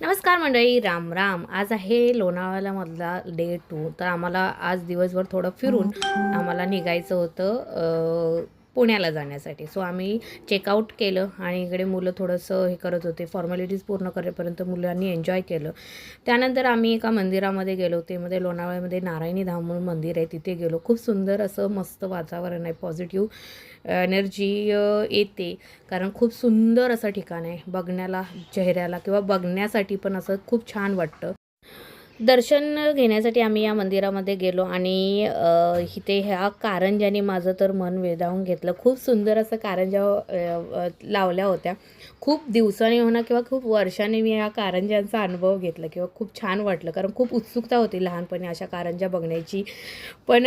नमस्कार मंडळी राम राम. आज आहे लोणावळ्यामधला डे टू तर आम्हाला आज दिवसभर थोडं फिरून आम्हाला निघायचं होतं पुण्याला जाण्यासाठी. सो आम्ही चेकआउट केलं आणि इकडे मुलं थोडंसं हे करत होते. फॉर्मॅलिटीज पूर्ण करेपर्यंत मुलांनी एन्जॉय केलं. त्यानंतर आम्ही एका मंदिरामध्ये गेलो ते मध्ये लोणावळ्यामध्ये नारायणी धाम म्हणून मंदिर आहे. तिथे गेलो. खूप सुंदर असं मस्त वातावरण आहे. पॉझिटिव्ह एनर्जी येते. कारण खूप सुंदर असं ठिकाण आहे. बघण्याला चेहऱ्याला किंवा बघण्यासाठी पण असं खूप छान वाटतं. दर्शन घेण्यासाठी आम्ही या मंदिरामध्ये गेलो आणि इथे ह्या कारंजाने माझं तर मन वेधावून घेतलं. खूप सुंदर असं कारंजा लावल्या होत्या. खूप दिवसांनी म्हणा किंवा खूप वर्षाने मी या कारंजांचा अनुभव घेतला किंवा खूप छान वाटलं. कारण खूप उत्सुकता होती लहानपणी अशा कारंजा बघण्याची. पण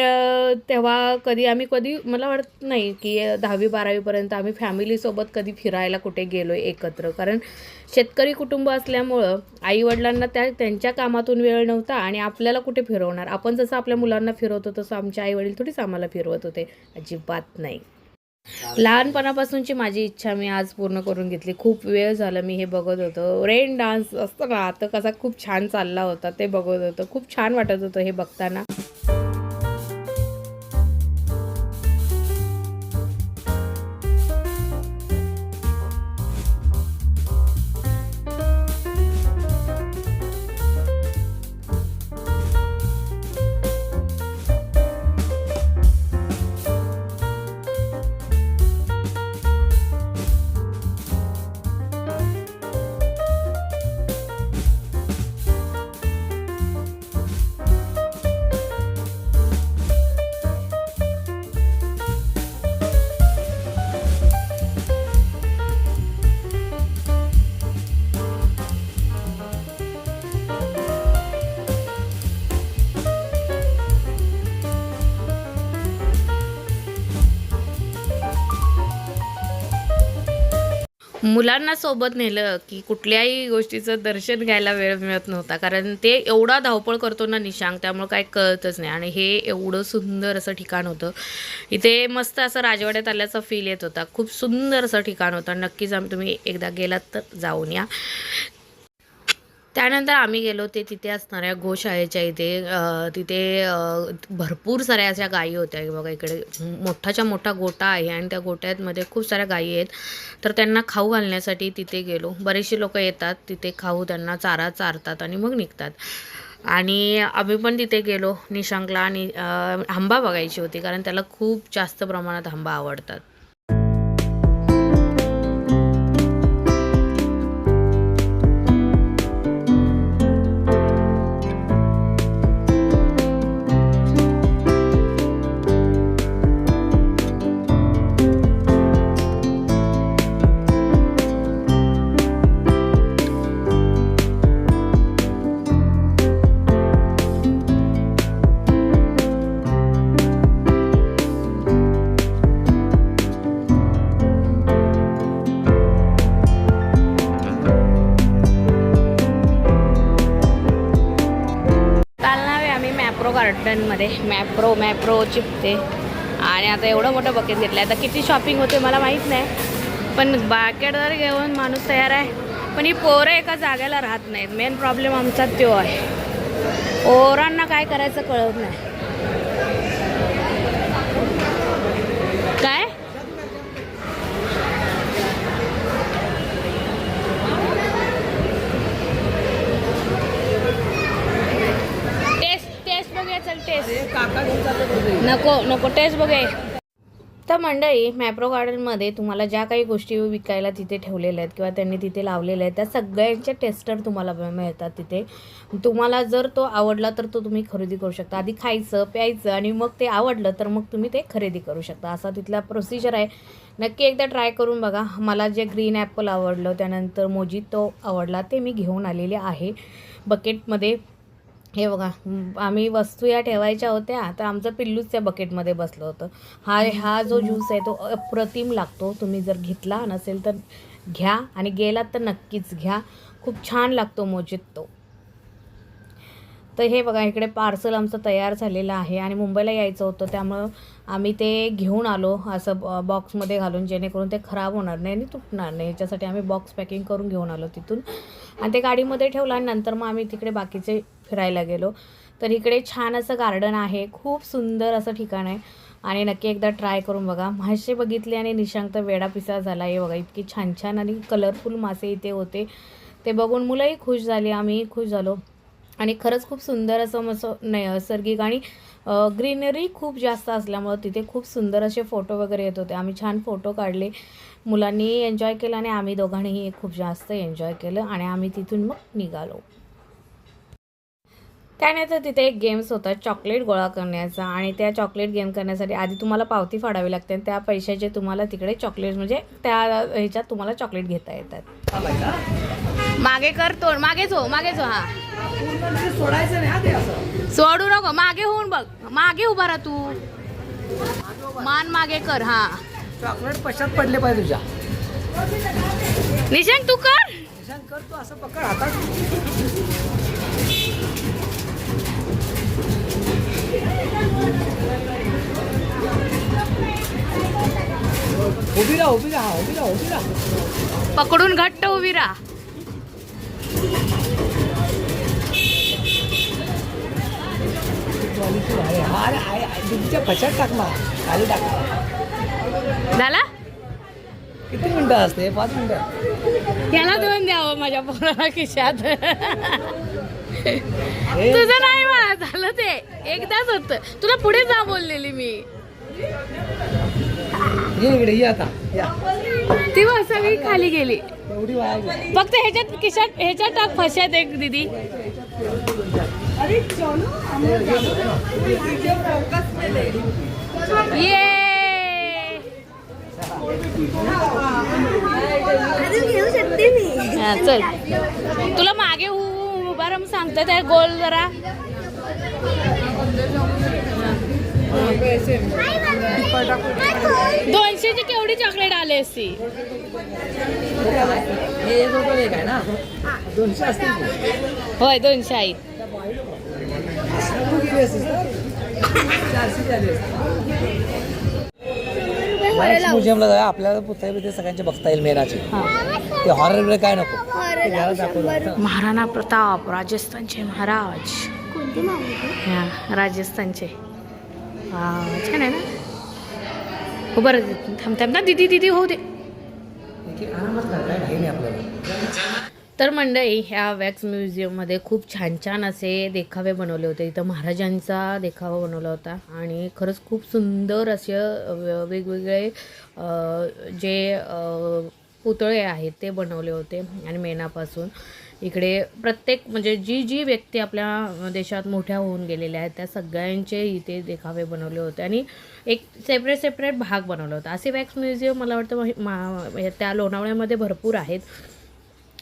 तेव्हा कधी आम्ही कधी मला वाटत नाही की दहावी बारावीपर्यंत आम्ही फॅमिलीसोबत कधी फिरायला कुठे गेलो एकत्र. कारण शेतकरी कुटुंब असल्यामुळं आईवडिलांना त्या त्यांच्या कामातून वेळ नव्हता आणि आपल्याला कुठे फिरवणार? आपण जसं आपल्या मुलांना फिरवतो तसं आमचे आईवडील थोडीच आम्हाला फिरवत होते. अजिबात नाही. लहानपणापासूनची माझी इच्छा मी आज पूर्ण करून घेतली. खूप वेळ झाला मी हे बघत होतो. रेन डान्स असतं ना आता कसा खूप छान चालला होता ते बघत होतं. खूप छान वाटत होतं हे बघताना. मुलांना सोबत नेलं की कुठल्याही गोष्टीचं दर्शन घ्यायला वेळ मिळत नव्हता. कारण ते एवढा धावपळ करतो ना निशांक त्यामुळे काय कळतच नाही. आणि हे एवढं सुंदर असं ठिकाण होतं. इथे मस्त असं राजवाड्यात आल्याचा फील येत होता. खूप सुंदर असं ठिकाण होतं. नक्कीच आम्ही तुम्ही एकदा गेलात तर जाऊन या. त्यानंतर आम्ही गेलो ते तिथे असणाऱ्या गोशाळेच्या इथे तिथे भरपूर साऱ्या अशा गायी होत्या. बघा इकडे मोठाच्या मोठा गोटा आहे आणि त्या गोट्यामध्ये खूप साऱ्या गायी आहेत. तर त्यांना खाऊ घालण्यासाठी तिथे गेलो. बरेचसे लोक येतात तिथे खाऊ त्यांना चारा चारतात आणि मग निघतात. आणि आम्ही पण तिथे गेलो निशांकला आणि आंबा बघायची होती कारण त्याला खूप जास्त प्रमाणात आंबा आवडतात. बकेटमध्ये मॅप्रो मॅप्रो चिपते. आणि आता एवढं मोठं बकेट घेतलं आहे आता किती शॉपिंग होते मला माहीत नाही. पण बाकेट जर घेऊन माणूस तयार आहे. पण ही पोरं एका जागेला राहत नाहीत. मेन प्रॉब्लेम आमचा तो आहे. पोरांना काय करायचं कळत नाही काय टेस्ट टेस्ट बघूया चल टेस्ट नको नको टेस्ट बघे. तर मंडळी मॅप्रो गार्डनमध्ये तुम्हाला ज्या काही गोष्टी विकायला तिथे ठेवलेल्या आहेत किंवा त्यांनी तिथे लावलेल्या आहेत त्या सगळ्यांच्या टेस्टर तुम्हाला मिळतात तिथे. तुम्हाला जर तो आवडला तर तो तुम्ही खरेदी करू शकता. आधी खायचं प्यायचं आणि मग ते आवडलं तर मग तुम्ही ते खरेदी करू शकता. असा तिथला प्रोसिजर आहे. नक्की एकदा ट्राय करून बघा. मला जे ग्रीन ॲपल आवडलं त्यानंतर मोजितो आवडला ते मी घेऊन आलेले आहे. बकेटमध्ये हे बघा आम्ही वस्तू या ठेवायच्या होत्या तर आमचं पिल्लूच त्या बकेटमध्ये बसलं होतं. हा हा जो ज्यूस आहे तो अप्रतिम लागतो. तुम्ही जर घेतला नसेल तर घ्या आणि गेलात तर नक्कीच घ्या. खूप छान लागतो मोजित तो. तर हे बघा इकडे पार्सल आमचं तयार झालेलं आहे आणि मुंबईला यायचं होतं त्यामुळं आम्ही ते घेऊन आलो असं बॉक्समध्ये घालून जेणेकरून ते खराब होणार नाही आणि तुटणार नाही. ह्याच्यासाठी आम्ही बॉक्स पॅकिंग करून घेऊन आलो तिथून. आणि ते गाडीमध्ये ठेवलं आणि नंतर मग आम्ही तिकडे बाकीचे फिरायला गेलो. तर इकडे छान असं गार्डन आहे. खूप सुंदर असं ठिकाण आहे. आणि नक्की एकदा ट्राय करून बघा. मासे बघितले आणि निशांत वेडा पिसा झाला आहे बघा. इतकी छान छान आणि कलरफुल मासे इथे होते. ते बघून मुलंही खुश झाली आम्हीही खुश झालो. आणि खरंच खूप सुंदर असं मसं नैसर्गिक आणि ग्रीनरी खूप जास्त असल्यामुळं तिथे खूप सुंदर असे फोटो वगैरे येत होते. आम्ही छान फोटो काढले. मुलांनी एन्जॉय केलं आणि आम्ही दोघांनीही खूप जास्त एन्जॉय केलं आणि आम्ही तिथून मग निघालो. त्यानंतर तिथे एक गेम्स होता चॉकलेट गोळा करण्याचा. आणि त्या चॉकलेट गेम करण्यासाठी आधी तुम्हाला पावती फाडावी लागते आणि त्या पैशाचे तुम्हाला तिकडे चॉकलेट म्हणजे त्या ह्याच्यात तुम्हाला चॉकलेट घेता येतात. मागे कर तोड. मागेच हो मागेच हो हा. ते सोडू नको मागे होऊन बघ. मागे उभा राहा तू. मान मागे कर हा. चॉकलेट पश्चात पडले पाहिजे तुझ्या. निशांत तू कर. निशांत कर तू असं पकड. हातात उभी राहा उभी राहा उभी राहा उभी राहा. पकडून घट्ट उभी राहा. हा. तुमच्या पश्चात टाक ना खाली टाक. झाला? किती मिनिटं असते? पाच मिनिटं. याला दोन द्यावं माझ्या पोराला खिशात. हे तुझं नाही मला झालं ते. एकदाच होत. तुला पुढे जा बोललेली मी. ये इकडे ये आता. या. ती सगळी खाली गेली. फक्त ह्याच्यात खिशात ह्याच्यात टाक फशात एक दिदी. ये! चल. तुला मागे उ- सांगतो ते गोल जरा. दोनशेची केवढी चॉकलेट आली असती? दोनशे असतील होय दोनशे आई सायन्स म्युझियमला जाऊया. आपल्याला पुतळे बितळे सगळ्यांचे बघता येईल मेनाचे ते हॉरर वगैरे काय नको. ते दाखवलं महाराणा प्रताप राजस्थानचे महाराज. हा राजस्थानचे. वा, छान आहे ना? हो बरं थांब थांब ना. दिदी दिदी होऊ दे. आरामात कर, काय घाई नाही आपल्याला. तर मंडळी ह्या वॅक्स म्युझियममध्ये खूप छान छान असे देखावे बनवले होते. इथं महाराजांचा देखावा बनवला होता आणि खरंच खूप सुंदर असे वेगवेगळे जे पुतळे आहेत ते बनवले होते आणि मेणापासून इकडे प्रत्येक म्हणजे जी जी व्यक्ती आपल्या देशात मोठ्या होऊन गेलेल्या आहेत त्या सगळ्यांचे इथे देखावे बनवले होते आणि एक सेपरेट सेपरेट भाग बनवला होता. असे वॅक्स म्युझियम मला वाटतं मा त्या लोणावळ्यामध्ये भरपूर आहेत.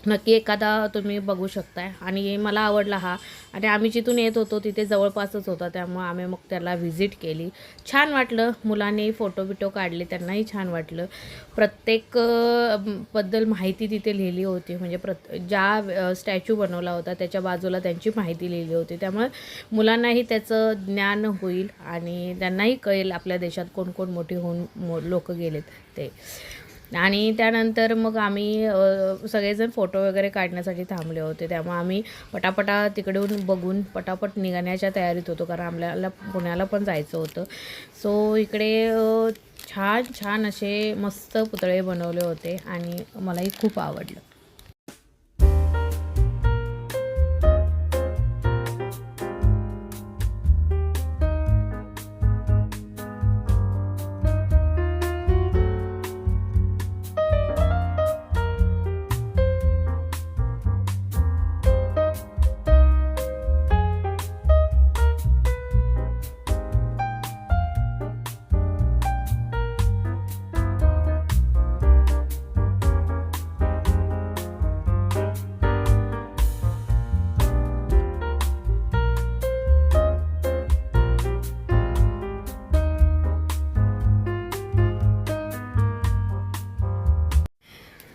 नक्की एखादा तुम्ही बघू शकताय. आणि मला आवडला हा. आणि आम्ही जिथून येत होतो तिथे जवळपासच होता. त्यामुळे आम्ही मग त्याला व्हिजिट केली. छान वाटलं. मुलांनी फोटो बिटो काढले. त्यांनाही छान वाटलं. प्रत्येकबद्दल माहिती तिथे लिहिली होती. म्हणजे प्रत ज्या स्टॅच्यू बनवला होता त्याच्या बाजूला त्यांची माहिती लिहिली होती. त्यामुळे मुलांनाही त्याचं ज्ञान होईल. आणि त्यांनाही कळेल आपल्या देशात कोण कोण मोठी होऊन मो लोक गेलेत ते. आणि त्यानंतर मग आम्ही सगळेजण फोटो वगैरे काढण्यासाठी थांबले होते. त्यामुळे आम्ही पटापटा तिकडून बघून पटापट निघण्याच्या तयारीत होतो कारण आपल्याला पुण्याला पण जायचं होतं. सो इकडे छान छान असे मस्त पुतळे बनवले होते आणि मलाही खूप आवडलं.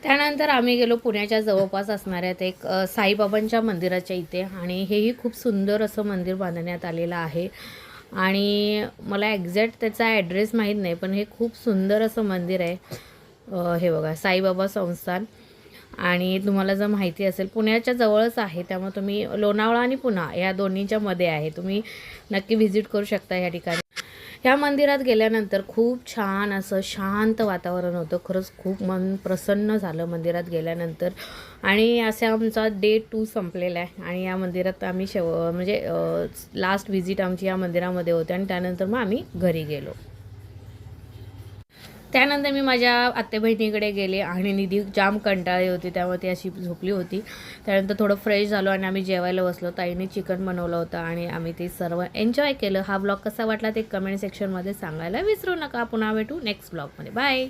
त्यानंतर आम्ही गेलो पुण्याच्या जवळपास असणाऱ्या एक साईबाबांच्या मंदिराच्या इथे आणि हेही खूप सुंदर असं मंदिर बांधण्यात आलेलं आहे. आणि मला एक्झॅक्ट त्याचा ॲड्रेस माहीत नाही पण हे खूप सुंदर असं मंदिर आहे. हे बघा साईबाबा संस्थान. आणि तुम्हाला जर माहिती असेल पुण्याच्या जवळच आहे त्यामुळे तुम्ही लोणावळा आणि पुणा या दोन्हीच्या मध्ये आहे. तुम्ही नक्की व्हिजिट करू शकता या ठिकाणी. ह्या मंदिरात गेल्यानंतर खूप छान असं शांत वातावरण होतं. खरंच खूप मन प्रसन्न झालं मंदिरात गेल्यानंतर. आणि असा आमचा डे टू संपलेला आहे. आणि या मंदिरात आम्ही शेव म्हणजे लास्ट व्हिजिट आमची या मंदिरामध्ये होते. आणि त्यानंतर मग आम्ही घरी गेलो. त्यानंतर मी माझ्या आत्ते बहिणीकडे गेले आणि निधी जाम कंटाळली होती त्यामुळे ती अशी झोपली होती. त्यानंतर थोडं फ्रेश झालो आणि आम्ही जेवायला बसलो. ताईने चिकन बनवलं होतं आणि आम्ही ते सर्व एन्जॉय केलं. हा ब्लॉग कसा वाटला ते कमेंट सेक्शनमध्ये सांगायला विसरू नका. पुन्हा भेटू नेक्स्ट ब्लॉगमध्ये बाय